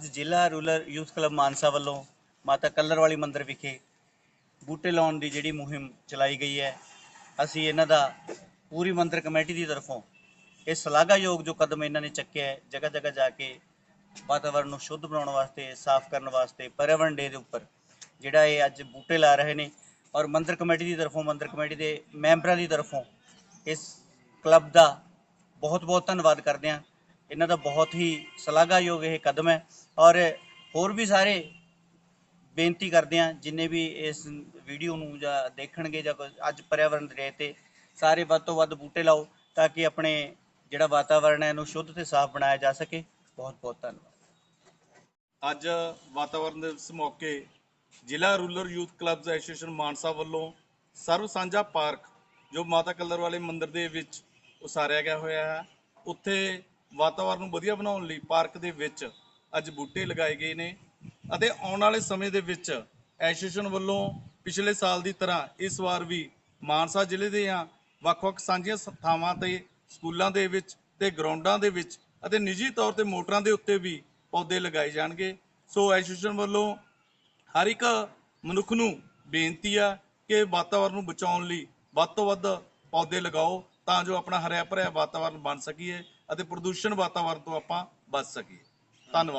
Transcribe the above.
ਅੱਜ ਜ਼ਿਲ੍ਹਾ rural youth club Mansa ਵੱਲੋਂ ਮਾਤਾ ਕੱਲਰ ਵਾਲੀ ਮੰਦਿਰ ਵਿਖੇ ਬੂਟੇ ਲਾਉਣ ਦੀ ਜਿਹੜੀ ਮੁਹਿੰਮ ਚਲਾਈ ਗਈ ਹੈ, ਅਸੀਂ ਇਹਨਾਂ ਦਾ ਪੂਰੀ ਮੰਦਿਰ ਕਮੇਟੀ ਦੀ ਤਰਫੋਂ ਇਹ ਸ਼ਲਾਘਾਯੋਗ ਜੋ ਕਦਮ ਇਹਨਾਂ ਨੇ ਚੱਕਿਆ ਹੈ ਜਗ੍ਹਾ ਜਗ੍ਹਾ ਜਾ ਕੇ ਵਾਤਾਵਰਣ ਨੂੰ ਸ਼ੁੱਧ ਬਣਾਉਣ ਵਾਸਤੇ, ਸਾਫ਼ ਕਰਨ ਵਾਸਤੇ ਪਰਿਆਵਰਣ ਡੇ ਦੇ ਉੱਪਰ ਜਿਹੜਾ ਇਹ ਅੱਜ ਬੂਟੇ ਲਾ ਰਹੇ ਨੇ ਔਰ ਮੰਦਿਰ ਕਮੇਟੀ ਦੀ ਤਰਫੋਂ, ਮੰਦਿਰ ਕਮੇਟੀ ਦੇ ਮੈਂਬਰਾਂ ਦੀ ਤਰਫੋਂ ਇਸ ਕਲੱਬ ਦਾ ਬਹੁਤ ਬਹੁਤ ਧੰਨਵਾਦ ਕਰਦੇ ਹਾਂ। ਇਹਨਾਂ ਦਾ ਬਹੁਤ ਹੀ ਸ਼ਲਾਘਾਯੋਗ ਇਹ ਕਦਮ ਹੈ। ਔਰ ਹੋਰ ਵੀ ਸਾਰੇ ਬੇਨਤੀ ਕਰਦੇ ਹਾਂ, ਜਿੰਨੇ ਵੀ ਇਸ ਵੀਡੀਓ ਨੂੰ ਜਾਂ ਦੇਖਣਗੇ ਜਾਂ ਕੋਈ ਅੱਜ ਪਰਿਆਵਰਣ ਡੇ ਤੇ ਸਾਰੇ ਵੱਧ ਤੋਂ ਵੱਧ ਬੂਟੇ ਲਾਓ ਤਾਂ ਕਿ ਆਪਣੇ ਜਿਹੜਾ ਵਾਤਾਵਰਣ ਹੈ ਇਹਨੂੰ ਸ਼ੁੱਧ ਤੇ ਸਾਫ਼ ਬਣਾਇਆ ਜਾ ਸਕੇ। ਬਹੁਤ ਬਹੁਤ ਧੰਨਵਾਦ। ਅੱਜ ਵਾਤਾਵਰਣ ਦਿਵਸ ਮੌਕੇ ਜ਼ਿਲ੍ਹਾ rural youth clubs association Mansa ਵੱਲੋਂ ਸਰਵ ਸਾਂਝਾ ਪਾਰਕ, ਜੋ ਮਾਤਾ ਕਲਰ ਵਾਲੇ ਮੰਦਿਰ ਦੇ ਵਿੱਚ ਉਸਾਰਿਆ ਗਿਆ ਹੋਇਆ ਹੈ, ਉੱਥੇ ਵਾਤਾਵਰਣ ਨੂੰ ਵਧੀਆ ਬਣਾਉਣ ਲਈ ਪਾਰਕ ਦੇ ਵਿੱਚ ਅੱਜ ਬੂਟੇ ਲਗਾਏ ਗਏ ਨੇ ਅਤੇ ਆਉਣ ਵਾਲੇ ਸਮੇਂ ਦੇ ਵਿੱਚ ਐਸੋਸੀਏਸ਼ਨ ਵੱਲੋਂ ਪਿਛਲੇ ਸਾਲ ਦੀ ਤਰ੍ਹਾਂ ਇਸ ਵਾਰ ਵੀ ਮਾਨਸਾ ਜ਼ਿਲ੍ਹੇ ਦੇ ਆ ਵੱਖ-ਵੱਖ ਸਾਂਝੀਆਂ ਸ- ਥਾਵਾਂ ਤੇ, ਸਕੂਲਾਂ ਦੇ ਵਿੱਚ ਤੇ ਗਰਾਊਂਡਾਂ ਦੇ ਵਿੱਚ ਅਤੇ ਨਿੱਜੀ ਤੌਰ ਤੇ ਮੋਟਰਾਂ ਦੇ ਉੱਤੇ ਵੀ ਪੌਦੇ ਲਗਾਏ ਜਾਣਗੇ। ਸੋ ਐਸੋਸੀਏਸ਼ਨ ਵੱਲੋਂ ਹਰ ਇੱਕ ਮਨੁੱਖ ਨੂੰ ਬੇਨਤੀ ਆ ਕਿ ਵਾਤਾਵਰਣ ਨੂੰ ਬਚਾਉਣ ਲਈ ਵੱਧ ਤੋਂ ਵੱਧ ਪੌਦੇ ਲਗਾਓ ਤਾਂ ਜੋ ਆਪਣਾ ਹਰਿਆ ਭਰਿਆ ਵਾਤਾਵਰਣ ਬਣ ਸਕੀਏ ਅਤੇ ਪ੍ਰਦੂਸ਼ਣ ਵਾਤਾਵਰਣ ਤੋਂ ਆਪਾਂ ਬਚ ਸਕੀਏ। ਧੰਨਵਾਦ।